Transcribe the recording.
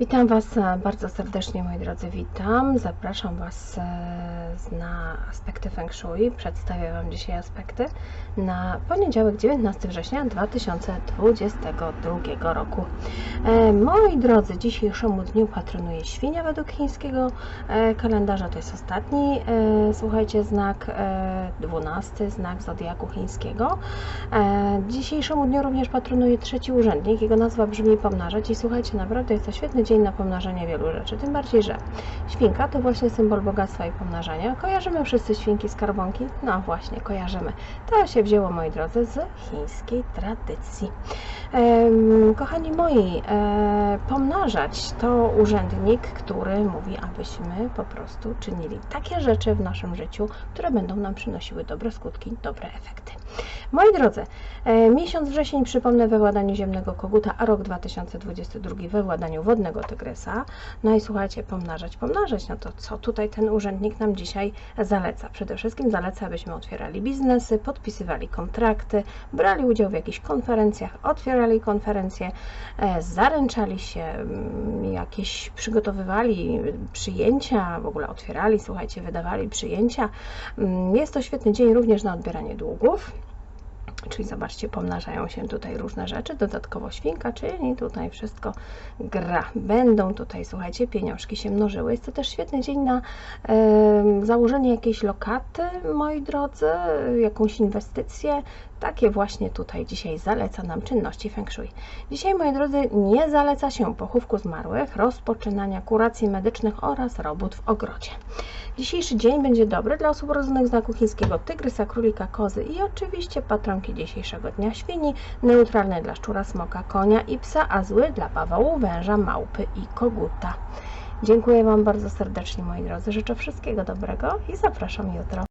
Witam Was e, bardzo serdecznie, moi drodzy. Witam. Zapraszam Was e, na aspekty Feng Shui. Przedstawię Wam dzisiaj aspekty na poniedziałek 19 września 2022 roku. E, Moi drodzy, dzisiejszemu dniu patronuje świnia według chińskiego kalendarza. To jest ostatni, słuchajcie, znak e, 12, znak zodiaku chińskiego. Dzisiejszemu dniu również patronuje trzeci urzędnik. Jego nazwa brzmi pomnażać i słuchajcie, naprawdę jest to świetny dzień na pomnażanie wielu rzeczy. Tym bardziej, że świnka to właśnie symbol bogactwa i pomnażania. Kojarzymy wszyscy świnki skarbonki? No właśnie, kojarzymy. To się wzięło, moi drodzy, z chińskiej tradycji. Em, Kochani moi, e, pomnażać to urzędnik, który mówi, abyśmy po prostu czynili takie rzeczy w naszym życiu, które będą nam przynosiły dobre skutki, dobre efekty. Moi drodzy, e, miesiąc wrzesień przypomnę we władaniu ziemnego koguta, a rok 2022 we władaniu wodnego tygrysa. No i słuchajcie, pomnażać, pomnażać, no to co tutaj ten urzędnik nam dzisiaj zaleca? Przede wszystkim zaleca, abyśmy otwierali biznesy, podpisywali kontrakty, brali udział w jakichś konferencjach, otwierali konferencje, e, zaręczali się, mm, jakieś przygotowywali przyjęcia, w ogóle otwierali, słuchajcie, wydawali przyjęcia. Mm, Jest to świetny dzień również na odbieranie długów. Czyli zobaczcie, pomnażają się tutaj różne rzeczy, dodatkowo świnka, czyli tutaj wszystko gra. Będą tutaj, słuchajcie, pieniążki się mnożyły. Jest to też świetny dzień na założenie jakiejś lokaty, moi drodzy, jakąś inwestycję. Takie właśnie tutaj dzisiaj zaleca nam czynności Feng Shui. Dzisiaj, moi drodzy, nie zaleca się pochówku zmarłych, rozpoczynania kuracji medycznych oraz robót w ogrodzie. Dzisiejszy dzień będzie dobry dla osób urodzonych w znaku chińskiego tygrysa, królika, kozy i oczywiście patronki dzisiejszego dnia świni, neutralny dla szczura, smoka, konia i psa, a zły dla bawołu, węża, małpy i koguta. Dziękuję Wam bardzo serdecznie, moi drodzy. Życzę wszystkiego dobrego i zapraszam jutro.